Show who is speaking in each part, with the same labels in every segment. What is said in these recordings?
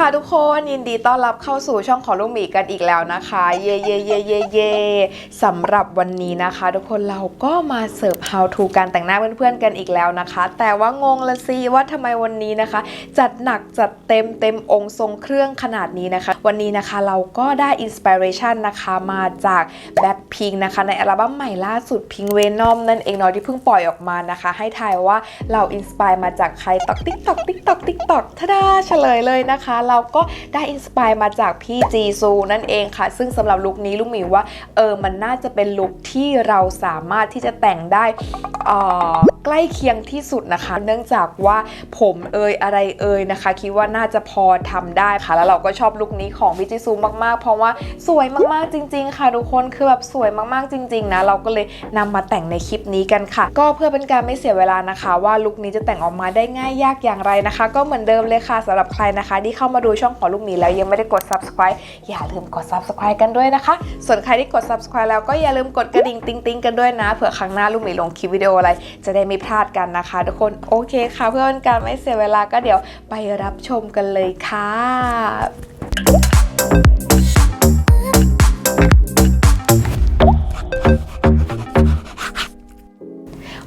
Speaker 1: ค่ะทุกคนยินดีต้อนรับเข้าสู่ช่องของลูกหมีกันอีกแล้วนะคะ เย่เย่เย่เย่เย่สำหรับวันนี้นะคะ ทุกคนเราก็มาเสิร์ฟ how to การแต่งหน้าเพื่อนๆกันอีกแล้วนะคะ แต่ว่างงละสิว่าทำไมวันนี้นะคะ จัดหนักจัดเต็มเต็มองค์ทรงเครื่องขนาดนี้นะคะ วันนี้นะคะเราก็ได้อินสปิเรชันนะคะมาจากแบ็คพิงนะคะ ในอัลบั้มใหม่ล่าสุดพิงเวนอมนั่นเองเนาะที่เพิ่งปล่อยออกมานะคะ ให้ทายว่าเราอินสปายมาจากใครตอกติ๊กตอกติ๊กตอกติ๊กตอกทะดาเฉลยเลยนะคะเราก็ได้อินสปายมาจากพี่จีซูนั่นเองค่ะ ซึ่งสำหรับลุคนี้ลุกหมีว่าเออมันน่าจะเป็นลุคที่เราสามารถที่จะแต่งได้อ่อใกล้เคียงที่สุดนะคะ เนื่องจากว่าผมเอยอะไรเอยนะคะ คิดว่าน่าจะพอทำได้ค่ะ แล้วเราก็ชอบลุคนี้ของพี่จีซูมากๆ เพราะว่าสวยมากๆจริง ๆ ค่ะทุกคนคือแบบสวยมากๆจริง ๆ นะ เราก็เลยนำมาแต่งในคลิปนี้กันค่ะ ก็เพื่อเป็นการไม่เสียเวลานะคะ ว่าลุคนี้จะแต่งออกมาได้ง่ายยากอย่างไรนะคะ ก็เหมือนเดิมเลยค่ะสำหรับใครนะคะที่เข้ามาดูช่องของลูกหมีแล้วยังไม่ได้กด subscribe อย่าลืมกด subscribe กันด้วยนะคะ ส่วนใครที่กด subscribe แล้วก็อย่าลืมกดกระดิ่งติ๊งติ๊งกันด้วยนะเผื่อครั้งหน้าลูกหมีลงคลิปวิดีโออะไร จะได้ไม่พลาดกันนะคะ ทุกคนโอเคค่ะ เพื่อนการไม่เสียเวลาก็เดี๋ยวไปรับชมกันเลยค่ะ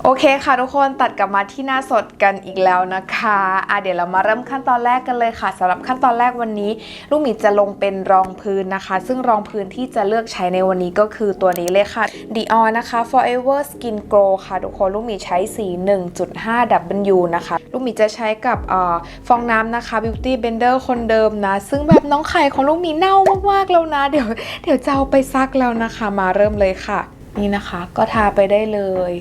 Speaker 1: โอเคค่ะทุกคนตัดกลับมาที่หน้าสดกันอีกแล้วนะคะอะเดี๋ยวเรามาเริ่มขั้นตอนแรกกันเลยค่ะสำหรับขั้นตอนแรกวันนี้ ลูกหมีจะลงเป็นรองพื้นนะคะ ซึ่งรองพื้นที่จะเลือกใช้ในวันนี้ก็คือตัวนี้เลยค่ะ Dior นะคะ Forever Skin Glow ค่ะทุกคนลูกหมีใช้สี 1.5 W นะคะ ลูกหมีจะใช้กับอฟองน้ำนะคะ Beauty Blender คนเดิมนะ ซึ่งแบบน้องไข่ของลูกหมีเน่ามากๆแล้วนะ เดี๋ยวเดี๋ยวจะเอาไปซักแล้วนะคะ มาเริ่มเลยค่ะ นี่นะคะ ก็ทาไปได้เลย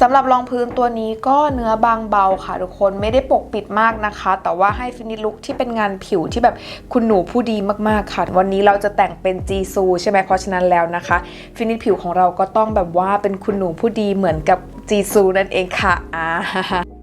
Speaker 1: สำหรับรองพื้นตัวนี้ก็เนื้อบางเบาค่ะทุกคนไม่ได้ปกปิดมากนะคะ แต่ว่าให้ฟินิชลุคที่เป็นงานผิวที่แบบคุณหนูผู้ดีมากๆค่ะ วันนี้เราจะแต่งเป็นจีซูใช่ไหมเพราะฉะนั้นแล้วนะคะ ฟินิชผิวของเราก็ต้องแบบว่าเป็นคุณหนูผู้ดีเหมือนกับจีซูนั่นเองค่ะอ่า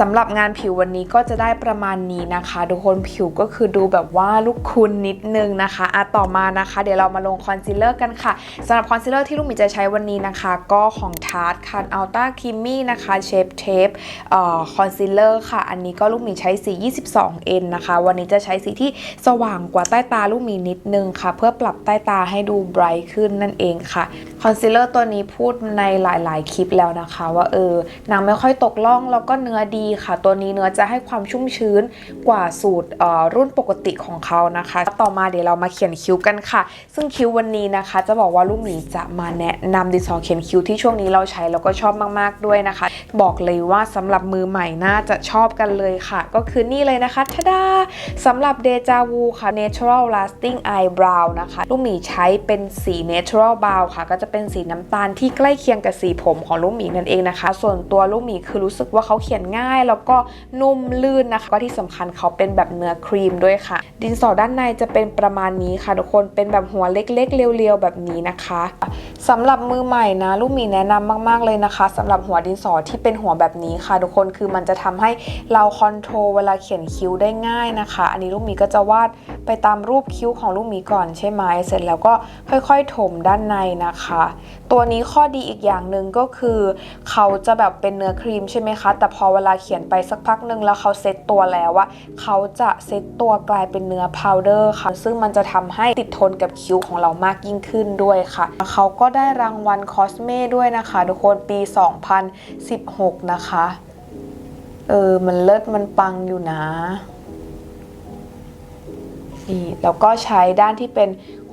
Speaker 1: สำหรับงานผิววันนี้ก็จะได้ประมาณนี้นะคะทุกคนผิวก็คือดูแบบว่าลูกคุณนิดนึงนะคะอะต่อมานะคะ เดี๋ยวเรามาลงคอนซีลเลอร์กันค่ะสำหรับคอนซีลเลอร์ที่ลูกหมีจะใช้วันนี้นะคะ ก็ของทาร์ตค่ะอัลต้าครีมมี่นะคะเชฟเทปเอ่อคอนซีลเลอร์ค่ะ อันนี้ก็ลูกหมีใช้สี 22N นะคะ วันนี้จะใช้สีที่สว่างกว่าใต้ตาลูกหมีนิดนึงค่ะ เพื่อปรับใต้ตาให้ดูไบรท์ขึ้นนั่นเองค่ะคอนซีลเลอร์ตัวนี้พูดในหลาย ๆ คลิปแล้วนะคะ ว่าเออนางไม่ค่อยตกล่องแล้วก็เนื้อดีค่ะ ตัวนี้เนื้อจะให้ความชุ่มชื้นกว่าสูตรรุ่นปกติของเขานะคะ ต่อมาเดี๋ยวเรามาเขียนคิ้วกันค่ะ ซึ่งคิ้ววันนี้นะคะ จะบอกว่าลูกหมีจะมาแนะนำดินสอเขียนคิ้วที่ช่วงนี้เราใช้แล้วก็ชอบมากๆด้วยนะคะ บอกเลยว่าสำหรับมือใหม่น่าจะชอบกันเลยค่ะ ก็คือนี่เลยนะคะทะดาสำหรับเดจาวูค่ะ Natural Lasting Eyebrow นะคะลูกหมีใช้เป็นสี Natural Brow ค่ะ ก็จะเป็นสีน้ำตาลที่ใกล้เคียงกับสีผมของลูกหมีนั่นเองนะคะ ส่วนตัวลูกหมีคือรู้สึกว่าเขาเขียนง่ายแล้วก็นุ่มลื่นนะคะ ก็ที่สำคัญเขาเป็นแบบเนื้อครีมด้วยค่ะ ดินสอด้านในจะเป็นประมาณนี้ค่ะทุกคนเป็นแบบหัวเล็กๆ เรียวๆ แบบนี้นะคะสำหรับมือใหม่นะลูกหมีแนะนำมากๆเลยนะคะสำหรับหัวดินสอที่เป็นหัวแบบนี้ค่ะ ทุกคนคือมันจะทำให้เราคอนโทรลเวลาเขียนคิ้วได้ง่ายนะคะ อันนี้ลูกหมีก็จะวาดไปตามรูปคิ้วของลูกหมีก่อนใช่ไหมเสร็จแล้วก็ค่อย ๆ ถมด้านในนะคะ ตัวนี้ข้อดีอีกอย่างหนึ่งก็คือ เขาจะแบบเป็นเนื้อครีมใช่ไหมคะ แต่พอเวลาเขียนไปสักพักหนึ่งแล้วเขาเซตตัวแล้วว่าเขาจะเซตตัวกลายเป็นเนื้อพาวเดอร์ค่ะ ซึ่งมันจะทำให้ติดทนกับคิ้วของเรามากยิ่งขึ้นด้วยค่ะ เขาก็ได้รางวัลคอสเม่ด้วยนะคะ ทุกคนปี 2016 นะคะ เออ มันเลิศมันปังอยู่นะนี่แล้วก็ใช้ด้านที่เป็น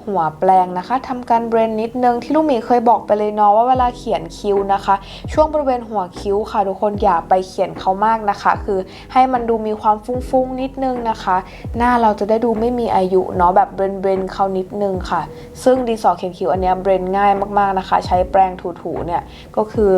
Speaker 1: หัวแปลงนะคะทำการเบรนนิดนึงที่ลูกหมีเคยบอกไปเลยเนาะว่าเวลาเขียนคิ้วนะคะ ช่วงบริเวณหัวคิ้วค่ะทุกคนอย่าไปเขียนเขามากนะคะ คือให้มันดูมีความฟุ้งๆนิดนึงนะคะ หน้าเราจะได้ดูไม่มีอายุเนาะแบบเบรนเบรนเขานิดนึงค่ะ ซึ่งดินสอเขียนคิ้วอันเนี้ยเบรนง่ายมากๆนะคะ ใช้แปรงถูๆเนี่ยก็คือ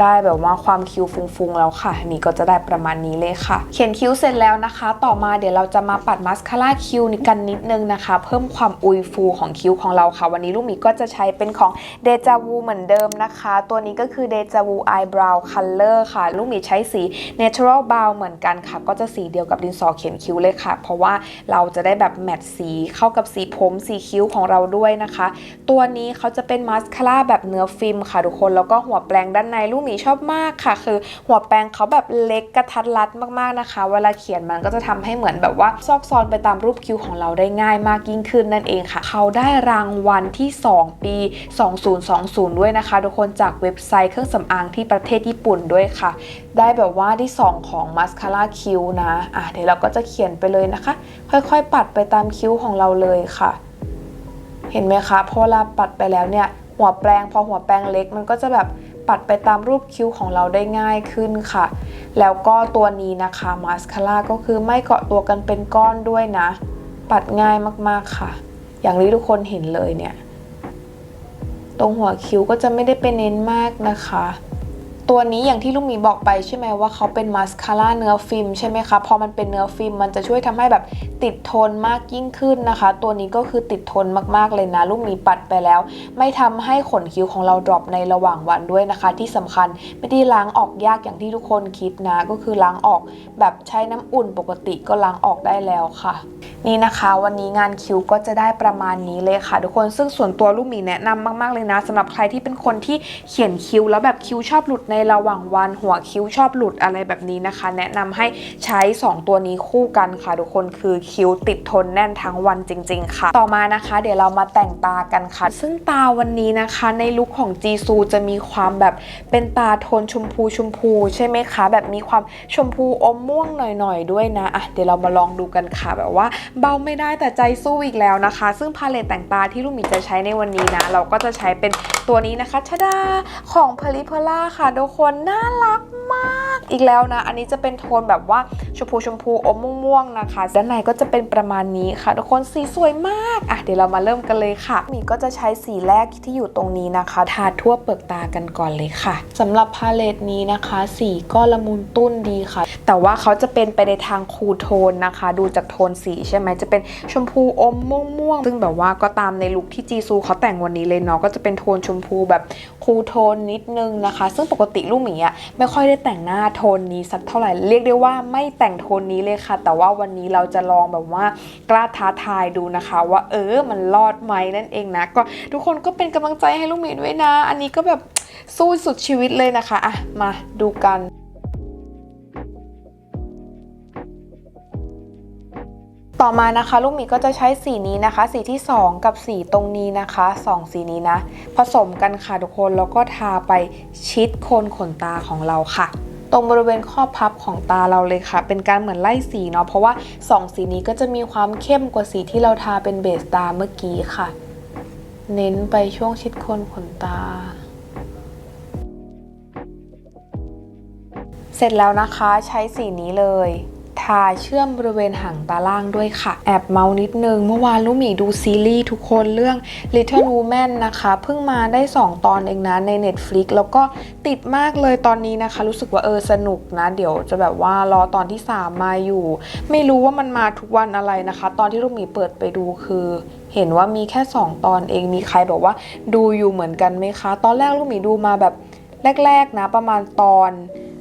Speaker 1: ได้แบบว่าความคิ้วฟุ้งๆแล้วค่ะ นี่ก็จะได้ประมาณนี้เลยค่ะ เขียนคิ้วเสร็จแล้วนะคะ ต่อมาเดี๋ยวเราจะมาปัดมาสคาร่าคิ้วนี่กันนิดนึงนะคะ เพิ่มความอุยฟูของคิ้วของเราค่ะ วันนี้ลูกหมีก็จะใช้เป็นของเดจาวูเหมือนเดิมนะคะ ตัวนี้ก็คือเดจาวูไอบราวคัลเลอร์ค่ะ ลูกหมีใช้สี Natural Brow เหมือนกันค่ะ ก็จะสีเดียวกับดินสอเขียนคิ้วเลยค่ะ เพราะว่าเราจะได้แบบแมทสีเข้ากับสีผมสีคิ้วของเราด้วยนะคะ ตัวนี้เขาจะเป็นมาสคาร่าแบบเนื้อฟิล์มค่ะทุกคนแล้วก็หัวแปรงด้านในลูกหมีชอบมากค่ะ คือหัวแปรงเขาแบบเล็กกระทัดรัดมากๆนะคะ เวลาเขียนมันก็จะทำให้เหมือนแบบว่าซอกซอนไปตามรูปคิ้วของเราได้ง่ายมากยิ่งขึ้นนั่นเองค่ะ เขาได้รางวัลที่ 2 ปี 2020 ด้วยนะคะ ทุกคนจากเว็บไซต์เครื่องสำอางที่ประเทศญี่ปุ่นด้วยค่ะ ได้แบบว่าที่ 2 ของมัสคาร่าคิ้วนะอะเดี๋ยวเราก็จะเขียนไปเลยนะคะ ค่อยๆ ปัดไปตามคิ้วของเราเลยค่ะ เห็นไหมคะพอเวลาปัดไปแล้วเนี่ยหัวแปรงพอหัวแปรงเล็กมันก็จะแบบ ปัดไปตามรูปคิ้วของเราได้ง่ายขึ้นค่ะ แล้วก็ตัวนี้นะคะมาสคาร่าก็คือไม่เกาะตัวกันเป็นก้อนด้วยนะ ปัดง่ายมากๆค่ะ อย่างที่ทุกคนเห็นเลยเนี่ย ตรงหัวคิ้วก็จะไม่ได้ไปเน้นมากนะคะ ตัวนี้อย่างที่ลูกหมีบอกไปใช่ไหมว่าเขาเป็นมาสคาร่าเนื้อฟิล์มใช่ไหมคะพอมันเป็นเนื้อฟิล์มมันจะช่วยทำให้แบบติดทนมากยิ่งขึ้นนะคะ ตัวนี้ก็คือติดทนมากๆเลยนะ ลูกหมีปัดไปแล้ว ไม่ทำให้ขนคิ้วของเราดรอปในระหว่างวันด้วยนะคะ ที่สำคัญไม่ได้ล้างออกยากอย่างที่ทุกคนคิดนะก็คือล้างออกแบบใช้น้ำอุ่นปกติก็ล้างออกได้แล้วค่ะ นี่นะคะ วันนี้งานคิ้วก็จะได้ประมาณนี้เลยค่ะ ทุกคนซึ่งส่วนตัวลูกหมีแนะนำมาก ๆเลยนะสำหรับใครที่เป็นคนที่เขียนคิ้วแล้วแบบคิ้วชอบหลุดในในระหว่างวันหัวคิ้วชอบหลุดอะไรแบบนี้นะคะ แนะนำให้ใช้ 2 ตัวนี้คู่กันค่ะ ทุกคนคือคิ้วติดทนแน่นทั้งวันจริง ๆ ค่ะ ต่อมานะคะ เดี๋ยวเรามาแต่งตากันค่ะ ซึ่งตาวันนี้นะคะ ในลุคของจีซูจะมีความแบบเป็นตาโทนชมพูชมพู ใช่ไหมคะ แบบมีความชมพูอมม่วงหน่อยๆด้วยนะอะเดี๋ยวเรามาลองดูกันค่ะแบบว่า เบาไม่ได้แต่ใจสู้อีกแล้วนะคะ ซึ่งพาเลตแต่งตาที่ลูกหมีจะใช้ในวันนี้นะ เราก็จะใช้เป็นตัวนี้นะคะชดาของพลิเพล่าค่ะทุกคนน่ารักมากอีกแล้วนะ อันนี้จะเป็นโทนแบบว่าชมพูชมพูอมม่วงๆนะคะด้านในก็จะเป็นประมาณนี้ค่ะ ทุกคนสีสวยมากอะเดี๋ยวเรามาเริ่มกันเลยค่ะมีก็จะใช้สีแรกที่อยู่ตรงนี้นะคะ ทาทั่วเปลือกตากันก่อนเลยค่ะสำหรับพาเลตนี้นะคะ สีก็ละมุนตุ้นดีค่ะ แต่ว่าเขาจะเป็นไปในทางคูโทนนะคะ ดูจากโทนสีใช่ไหมจะเป็นชมพูอมม่วงๆซึ่งแบบว่าก็ตามในลุคที่จีซูเขาแต่งวันนี้เลยเนาะก็จะเป็นโทนชมพูแบบคูโทนนิดนึงนะคะ ซึ่งปกติลูกหมีอะไม่ค่อยได้แต่งหน้าโทนนี้สักเท่าไหร่เรียกได้ว่าไม่แต่งโทนนี้เลยค่ะ แต่ว่าวันนี้เราจะลองแบบว่ากล้าท้าทายดูนะคะ ว่าเออมันรอดไหมนั่นเองนะก็ทุกคนก็เป็นกำลังใจให้ลูกหมีด้วยนะ อันนี้ก็แบบสู้สุดชีวิตเลยนะคะอะมาดูกัน ต่อมานะคะลูกหมีก็จะใช้สีนี้นะคะ สีที่ 2 กับสีตรงนี้นะคะสองสีนี้นะ ผสมกันค่ะทุกคนแล้วก็ทาไปชิดโคนขนตาของเราค่ะ ตรงบริเวณข้อพับของตาเราเลยค่ะ เป็นการเหมือนไล่สีเนาะเพราะว่า 2 สีนี้ก็จะมีความเข้มกว่าสีที่เราทาเป็นเบสตาเมื่อกี้ค่ะ เน้นไปช่วงชิดโคนขนตาเสร็จแล้วนะคะใช้สีนี้เลย ทาเชื่อมบริเวณหางตาล่างด้วยค่ะ แอบเมานิดนึง เมื่อวานลูกหมีดูซีรีส์ทุกคนเรื่อง Little Woman นะคะ เพิ่งมาได้ 2 ตอนเองนะใน Netflix แล้วก็ติดมากเลยตอนนี้นะคะ รู้สึกว่าเออสนุกนะ เดี๋ยวจะแบบว่ารอตอนที่ 3 มาอยู่ ไม่รู้ว่ามันมาทุกวันอะไรนะคะ ตอนที่ลูกหมีเปิดไปดูคือเห็นว่ามีแค่ 2 ตอนเองมีใครบอกว่าดูอยู่เหมือนกันไหมคะ ตอนแรกลูกหมีดูมาแบบแรก ๆ นะประมาณตอน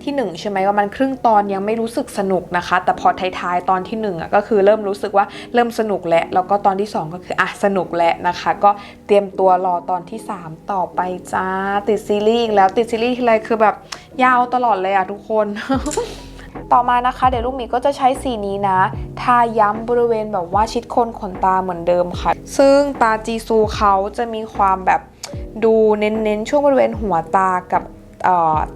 Speaker 1: ที่ 1 ใช่ไหมว่ามันครึ่งตอนยังไม่รู้สึกสนุกนะคะ แต่พอท้ายๆตอนที่1อะก็คือเริ่มรู้สึกว่าเริ่มสนุกแล้วแล้วก็ตอนที่ 2 ก็คืออะสนุกแล้วนะคะ ก็เตรียมตัวรอตอนที่ 3 ต่อไปจ้าติดซีรีส์อีกแล้วติดซีรีส์ทีไรคือแบบยาวตลอดเลยอะทุกคนต่อมานะคะเดี๋ยวลูกหมีก็จะใช้สีนี้นะ ทาย้ำบริเวณแบบว่าชิดโคนขนตาเหมือนเดิมค่ะ ซึ่งตาจีซูเขาจะมีความแบบดูเน้นๆ ช่วงบริเวณหัวตากับ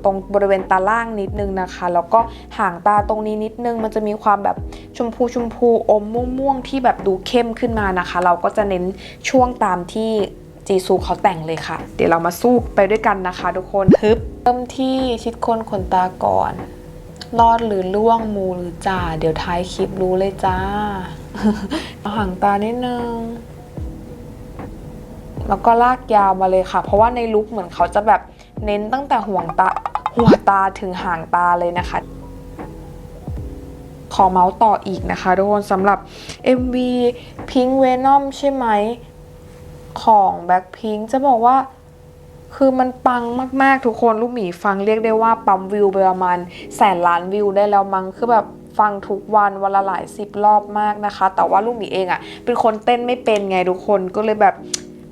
Speaker 1: ตรงบริเวณตาล่างนิดนึงนะคะ แล้วก็ห่างตาตรงนี้นิดนึง มันจะมีความแบบชมพูชมพูอมม่วงๆที่แบบดูเข้มขึ้นมานะคะ เราก็จะเน้นช่วงตามที่จีซูเขาแต่งเลยค่ะ เดี๋ยวเรามาสู้ไปด้วยกันนะคะทุกคนฮึบเริ่มที่ชิดคนขนตาก่อนรอดหรือล่วงมูหรือจ่าเดี๋ยวท้ายคลิปรู้เลยจ้าเอาห่างตานิดนึงแล้วก็ลากยาวมาเลยค่ะ เพราะว่าในลุคเหมือนเขาจะแบบ เน้นตั้งแต่ห่วงตาหัวตาถึงห่างตาเลยนะคะ ขอเมาส์ต่ออีกนะคะทุกคนสำหรับ MV Pink Venom ใช่ไหม ของ Blackpink จะบอกว่าคือมันปังมาก ๆ ทุกคนลูกหมีฟังเรียกได้ว่าปั๊มวิวไปประมาณแสนล้านวิวได้แล้วมั้งคือแบบฟังทุกวันวันละหลายสิบรอบมากนะคะ แต่ว่าลูกหมีเองอะ่ะ เป็นคนเต้นไม่เป็นไงทุกคนก็เลยแบบ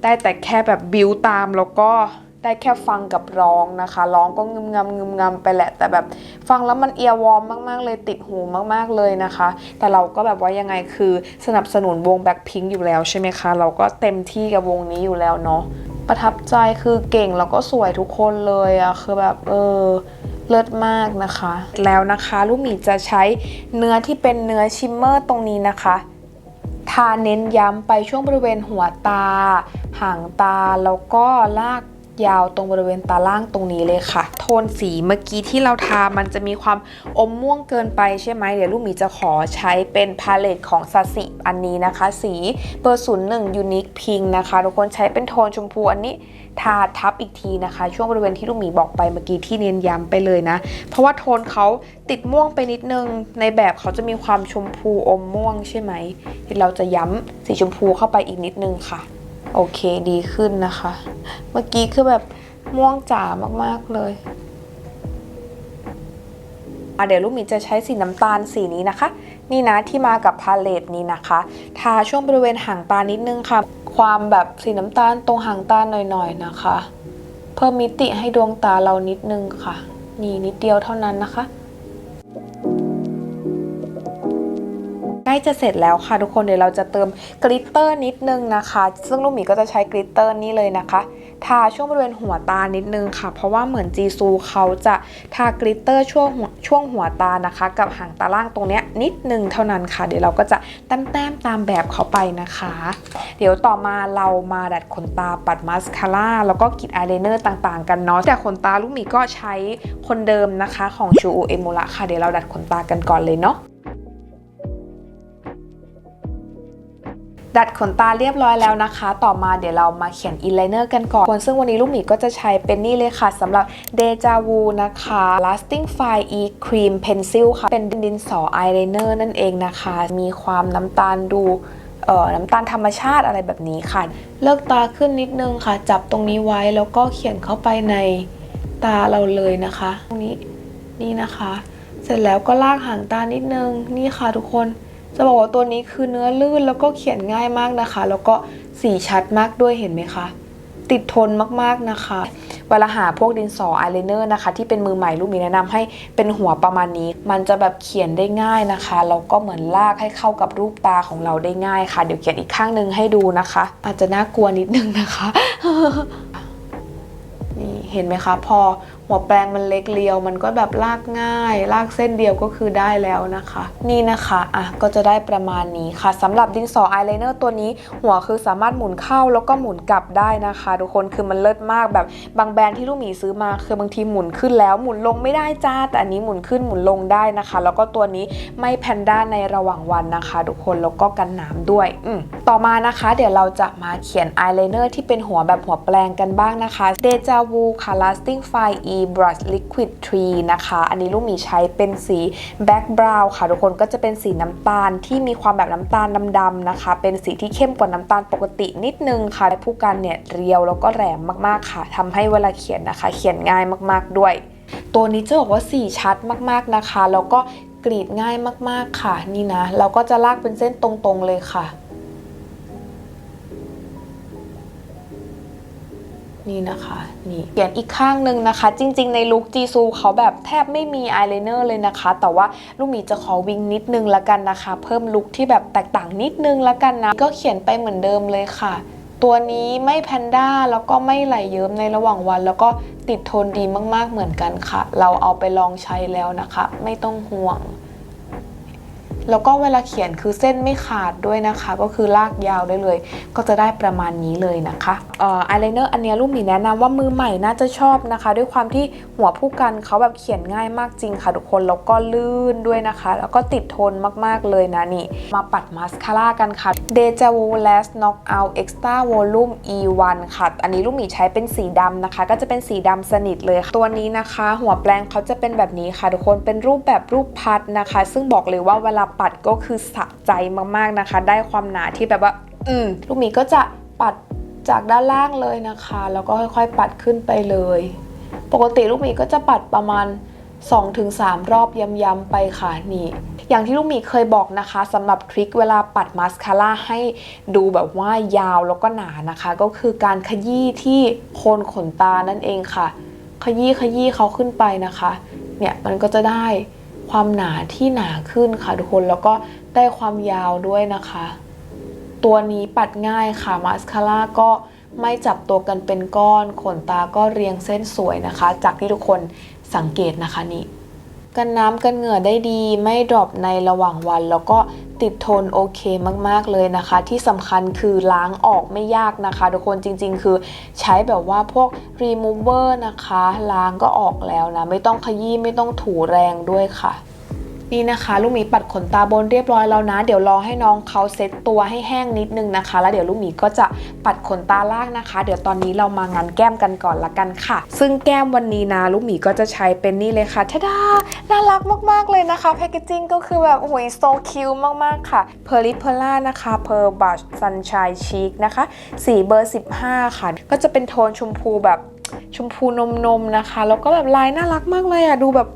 Speaker 1: ได้แต่แค่แบบบิวตามแล้วก็ ได้แค่ฟังกับร้องนะคะ ร้องก็งึมงำงึมงำไปแหละ แต่แบบฟังแล้วมันเอียร์วอร์มมาก ๆ เลยติดหูมาก ๆ เลยนะคะ แต่เราก็แบบว่ายังไงคือสนับสนุนวงแบ็คพิงอยู่แล้วใช่ไหมคะ เราก็เต็มที่กับวงนี้อยู่แล้วเนาะ ประทับใจคือเก่งแล้วก็สวยทุกคนเลยอะคือแบบเออเลิศมากนะคะ แล้วนะคะลูกหมีจะใช้เนื้อที่เป็นเนื้อชิมเมอร์ตรงนี้นะคะทาเน้นย้ำไปช่วงบริเวณหัวตา หางตา แล้วก็ลาก ยาวตรงบริเวณตาล่างตรงนี้เลยค่ะ โทนสีเมื่อกี้ที่เราทามันจะมีความอมม่วงเกินไปใช่ไหมเดี๋ยวลูกหมีจะขอใช้เป็นพาเลตของซาสิอันนี้นะคะ สีเบอร์ศูนย์หนึ่งยูนิคพิงนะคะ ทุกคนใช้เป็นโทนชมพูอันนี้ทาทับอีกทีนะคะ ช่วงบริเวณที่ลูกหมีบอกไปเมื่อกี้ที่เน้นย้ำไปเลยนะ เพราะว่าโทนเขาติดม่วงไปนิดนึง ในแบบเขาจะมีความชมพูอมม่วงใช่ไหมเดี๋ยวเราจะย้ำสีชมพูเข้าไปอีกนิดนึงค่ะ โอเคดีขึ้นนะคะ เมื่อกี้คือแบบม่วงจ๋ามากๆเลยอะเดี๋ยวลูกหมีจะใช้สีน้ำตาลสีนี้นะคะ นี่นะที่มากับพาเลตนี้นะคะ ทาช่วงบริเวณหางตานิดนึงค่ะ ความแบบสีน้ำตาลตรงหางตาหน่อยๆนะคะ เพิ่มมิติให้ดวงตาเรานิดนึงค่ะ นี่นิดเดียวเท่านั้นนะคะ ล้จะเสร็จแล้วค่ะทุกคนเดี๋ยวเราจะเติมกลิตเตอร์นิดนึงนะคะ ซึ่งลูกหมีก็จะใช้กลิตเตอร์นี่เลยนะคะ ทาช่วงบริเวณหัวตานิดนึงค่ะ เพราะว่าเหมือนจีซูเขาจะทากลิตเตอร์ช่วงหัวช่วงหัวตานะคะ กับหางตาล่างตรงเนี้ยนิดนึงเท่านั้นค่ะ เดี๋ยวเราก็จะแต้มๆตามแบบเขาไปนะคะ เดี๋ยวต่อมาเรามาดัดขนตาปัดมาสคาร่าแล้วก็กรีดอายไลเนอร์ต่างๆ กันเนาะแต่ขนตาลูกหมีก็ใช้คนเดิมนะคะ ของชูเอมูระค่ะเดี๋ยวเราดัดขนตากันก่อนเลยเนาะ ดัดขนตาเรียบร้อยแล้วนะคะ ต่อมาเดี๋ยวเรามาเขียนอินไลเนอร์กันก่อนซึ่งวันนี้ลูกหมีก็จะใช้เป็นนี่เลยค่ะสำหรับ Deja Vu นะคะ Lasting Fine E Cream Pencil ค่ะ เป็นดินสออายไลเนอร์นั่นเองนะคะ มีความน้ำตาลดูเอ่อน้ำตาลธรรมชาติอะไรแบบนี้ค่ะ เลิกตาขึ้นนิดนึงค่ะ จับตรงนี้ไว้แล้วก็เขียนเข้าไปในตาเราเลยนะคะ ตรงนี้นี่นะคะ เสร็จแล้วก็ลากหางตานิดนึงนี่ค่ะทุกคน จะบอกว่าตัวนี้คือเนื้อลื่นแล้วก็เขียนง่ายมากนะคะ แล้วก็สีชัดมากด้วยเห็นไหมคะ ติดทนมากๆนะคะเวลาหาพวกดินสออายไลเนอร์นะคะ ที่เป็นมือใหม่ลูกมีแนะนำให้เป็นหัวประมาณนี้ มันจะแบบเขียนได้ง่ายนะคะแล้วก็เหมือนลากให้เข้ากับรูปตาของเราได้ง่ายค่ะ เดี๋ยวเขียนอีกข้างหนึ่งให้ดูนะคะ อาจจะน่ากลัวนิดนึงนะคะนี่เห็นไหมคะ พอ หัวแปรงมันเล็กเรียว มันก็แบบลากง่าย ลากเส้นเดียวก็คือได้แล้วนะคะ นี่นะคะอะก็จะได้ประมาณนี้ค่ะสำหรับดินสออายไลเนอร์ตัวนี้ หัวคือสามารถหมุนเข้าแล้วก็หมุนกลับได้นะคะ ทุกคนคือมันเลิศมากแบบบางแบรนด์ที่ลูกหมีซื้อมาคือบางทีหมุนขึ้นแล้วหมุนลงไม่ได้จ้า แต่อันนี้หมุนขึ้นหมุนลงได้นะคะ แล้วก็ตัวนี้ไม่แพนด้าในระหว่างวันนะคะทุกคนแล้วก็กันน้ำด้วยอืต่อมานะคะ เดี๋ยวเราจะมาเขียนอายไลเนอร์ที่เป็นหัวแบบหัวแปลงกันบ้างนะคะ Deja Vu ค่ะ Lasting Fine E Brush Liquid Tree นะคะ อันนี้ลูกหมีใช้เป็นสี Black Brown ค่ะ ทุกคนก็จะเป็นสีน้ำตาลที่มีความแบบน้ำตาลดำๆนะคะ เป็นสีที่เข้มกว่าน้ำตาลปกตินิดนึงค่ะและผู้กันเนี่ยเรียวแล้วก็แหลมมากๆค่ะทำให้เวลาเขียนนะคะ เขียนง่ายมากๆด้วย ตัวนี้จะบอกว่าสีชัดมากๆนะคะ แล้วก็กรีดง่ายมากๆค่ะ นี่นะ เราก็จะลากเป็นเส้นตรงๆเลยค่ะ นี่นะคะนี่เขียนอีกข้างหนึ่งนะคะ จริง ๆ ในลุคจีซูเขาแบบแทบไม่มีอายไลเนอร์เลยนะคะ แต่ว่าลูกหมีจะขอวิงนิดนึงละกันนะคะ เพิ่มลุคที่แบบแตกต่างนิดนึงละกันนะ ก็เขียนไปเหมือนเดิมเลยค่ะ ตัวนี้ไม่แพนด้าแล้วก็ไม่ไหลเยิ้มในระหว่างวัน แล้วก็ติดทนดีมากๆเหมือนกันค่ะ เราเอาไปลองใช้แล้วนะคะ ไม่ต้องห่วง แล้วก็เวลาเขียนคือเส้นไม่ขาดด้วยนะคะ ก็คือลากยาวได้เลย ก็จะได้ประมาณนี้เลยนะคะเอ่ออายไลเนอร์อันนี้ลูกหมีแนะนำว่ามือใหม่น่าจะชอบนะคะ ด้วยความที่หัวผู้กันเขาแบบเขียนง่ายมากจริงค่ะทุกคนแล้วก็ลื่นด้วยนะคะ แล้วก็ติดทนมากๆเลยนะนี่ มาปัดมาสคาร่ากันค่ะ Deja Vu Last Knockout Extra Volume E1 ค่ะ อันนี้ลูกหมีใช้เป็นสีดำนะคะ ก็จะเป็นสีดำสนิทเลยตัวนี้นะคะ หัวแปรงเขาจะเป็นแบบนี้ค่ะทุกคนเป็นรูปแบบรูปพัดนะคะ ซึ่งบอกเลยว่าเวลาปัดก็คือสะใจมากๆนะคะ ได้ความหนาที่แบบว่า อืมลูกหมีก็จะปัดจากด้านล่างเลยนะคะ แล้วก็ค่อยๆ ปัดขึ้นไปเลย ปกติลูกหมีก็จะปัดประมาณ 2-3 รอบย้ำๆไปค่ะนี่อย่างที่ลูกหมีเคยบอกนะคะสำหรับทริคเวลาปัดมาสคาร่าให้ดูแบบว่ายาวแล้วก็หนานะคะ ก็คือการขยี้ที่โคนขนตานั่นเองค่ะ ขยี้ขยี้เขาขึ้นไปนะคะ เนี่ยมันก็จะได้ ความหนาที่หนาขึ้นค่ะทุกคนแล้วก็ได้ความยาวด้วยนะคะ ตัวนี้ปัดง่ายค่ะมาสคาร่าก็ไม่จับตัวกันเป็นก้อน ขนตาก็เรียงเส้นสวยนะคะ จากที่ทุกคนสังเกตนะคะนี่กันน้ำกันเหงื่อได้ดี ไม่ดรอปในระหว่างวัน แล้วก็ ติดทนโอเคมากๆเลยนะคะ ที่สำคัญคือล้างออกไม่ยากนะคะ ทุกคนจริง ๆ คือใช้แบบว่าพวกรีมูเวอร์นะคะ ล้างก็ออกแล้วนะ ไม่ต้องขยี้ไม่ต้องถูแรงด้วยค่ะ นี่นะคะ ลูกหมีปัดขนตาบนเรียบร้อยแล้วนะ เดี๋ยวรอให้น้องเขาเซ็ตตัวให้แห้งนิดนึงนะคะ แล้วเดี๋ยวลูกหมีก็จะปัดขนตาล่างนะคะ เดี๋ยวตอนนี้เรามางานแก้มกันก่อนละกันค่ะ ซึ่งแก้มวันนี้นะ ลูกหมีก็จะใช้เป็นนี่เลยค่ะทะดาน่ารักมากๆเลยนะคะแพคเกจจิ้งก็คือแบบโอ้ยโซคิวมากๆค่ะเพอร์ลิเพอร่านะคะเพอร์บัชซันชัยชีคนะคะสีเบอร์ 15 ค่ะ ก็จะเป็นโทนชมพูแบบชมพูนมๆนะคะ แล้วก็แบบลายน่ารักมากเลยอะดูแบบ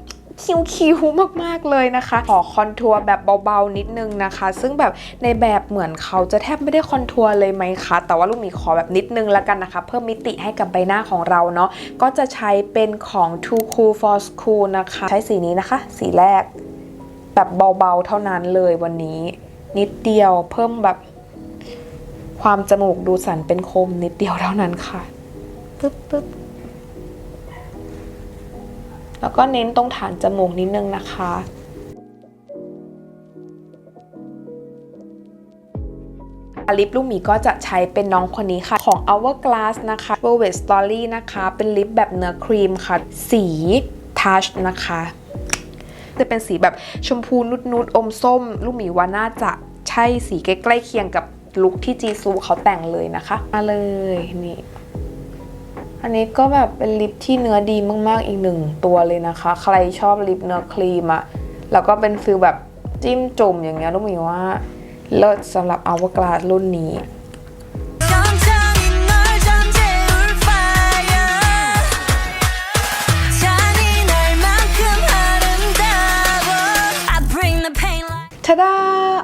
Speaker 1: คิ้วๆมากๆเลยนะคะขอคอนทัวร์แบบเบาๆนิดนึงนะคะ ซึ่งแบบในแบบเหมือนเขาจะแทบไม่ได้คอนทัวร์เลยไหมคะแต่ว่าลูกหมีขอแบบนิดนึงแล้วกันนะคะ เพิ่มมิติให้กับใบหน้าของเราเนาะก็จะใช้เป็นของ Too Cool for School นะคะ ใช้สีนี้นะคะ สีแรก แบบเบาๆเท่านั้นเลยวันนี้ นิดเดียวเพิ่มแบบ ความจมูกดูสันเป็นคมนิดเดียวเท่านั้นค่ะปึ๊บปึ๊บ แล้วก็เน้นตรงฐานจมูกนิดนึงนะคะ ลิปลูกหมีก็จะใช้เป็นน้องคนนี้ค่ะ ของ Hourglass นะคะ Velvet Story นะคะ เป็นลิปแบบเนื้อครีมค่ะ สี Touch นะคะ จะเป็นสีแบบชมพูนุดๆอมส้ม ลูกหมีว่าน่าจะใช่สีใกล้ๆเคียงกับลุคที่จีซูเขาแต่งเลยนะคะ มาเลยนี่ อันนี้ก็แบบเป็นลิปที่เนื้อดีมากๆอีกหนึ่งตัวเลยนะคะ ใครชอบลิปเนื้อครีมอะแล้วก็เป็นฟิลแบบจิ้มจุ่มอย่างเงี้ยรู้ไหมว่าเลิศสำหรับ
Speaker 2: อวกาศรุ่นนี้
Speaker 1: ท่าดา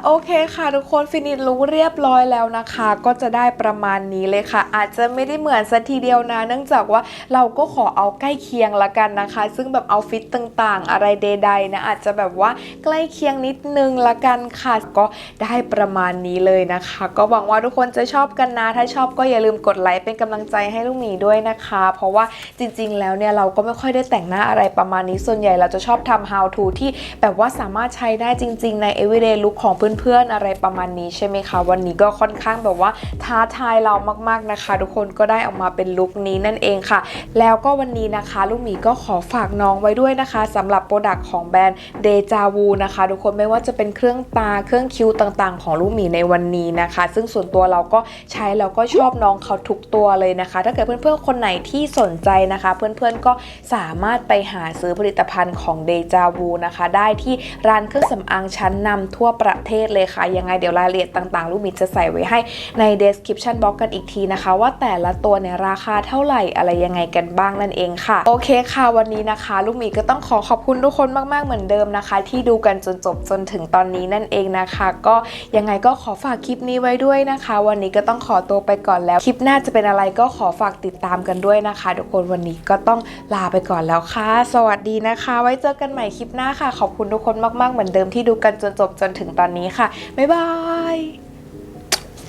Speaker 1: โเคค่ะทุกคนฟินิชรู้เรียบร้อยแล้วนะคะ ก็จะได้ประมาณนี้เลยค่ะ อาจจะไม่ได้เหมือนสัทีเดียวนะ เนื่องจากว่าเราก็ขอเอาใกล้เคียงละกันนะคะ ซึ่งแบบเอาฟิตต่างๆ อะไรใดๆนะอาจจะแบบว่าใกล้เคียงนิดนึงละกันค่ะ ก็ได้ประมาณนี้เลยนะคะ ก็หวังว่าทุกคนจะชอบกันนะ ถ้าชอบก็อย่าลืมกดไลค์เป็นกำลังใจให้ลูกหมีด้วยนะคะ เพราะว่าจริง ๆ แล้วเนี่ยเราก็ไม่ค่อยได้แต่งหน้าอะไรประมาณนี้ส่วนใหญ่เราจะชอบทำ how to ที่แบบว่าสามารถใช้ได้จริง ๆ ใน everyday look ของเพื่อนๆอะไรประมาณนี้ใช่ไหมคะ วันนี้ก็ค่อนข้างแบบว่าท้าทายเรามากๆนะคะ ทุกคนก็ได้ออกมาเป็นลุคนี้นั่นเองค่ะ แล้วก็วันนี้นะคะ ลูกหมีก็ขอฝากน้องไว้ด้วยนะคะสำหรับโปรดักต์ของแบรนด์เดจาวูนะคะ ทุกคนไม่ว่าจะเป็นเครื่องตาเครื่องคิ้วต่าง ๆ ของลูกหมีในวันนี้นะคะ ซึ่งส่วนตัวเราก็ใช้แล้วก็ชอบน้องเขาทุกตัวเลยนะคะ ถ้าเกิดเพื่อนๆคนไหนที่สนใจนะคะ เพื่อนๆก็สามารถไปหาซื้อผลิตภัณฑ์ของเดจาวูนะคะ ได้ที่ร้านเครื่องสำอางชั้นนำทั่วประเทศเลยค่ะ ยังไงเดี๋ยวรายละเอียดต่างๆ ลูกหมีจะใส่ไว้ให้ใน description box กันอีกทีนะคะ ว่าแต่ละตัวเนี่ยราคาเท่าไหร่อะไรยังไงกันบ้างนั่นเองค่ะ โอเคค่ะวันนี้นะคะ ลูกหมีก็ต้องขอขอบคุณทุกคนมากๆเหมือนเดิมนะคะ ที่ดูกันจนจบจนถึงตอนนี้นั่นเองนะคะ ก็ยังไงก็ขอฝากคลิปนี้ไว้ด้วยนะคะ วันนี้ก็ต้องขอตัวไปก่อนแล้ว คลิปหน้าจะเป็นอะไรก็ขอฝากติดตามกันด้วยนะคะ ทุกคนวันนี้ก็ต้องลาไปก่อนแล้วค่ะ สวัสดีนะคะ ไว้เจอกันใหม่คลิปหน้าค่ะ ขอบคุณทุกคนมากๆเหมือนเดิมที่ดูกันจนจบจนถึงตอนนี้ค่ะบ๊ายบาย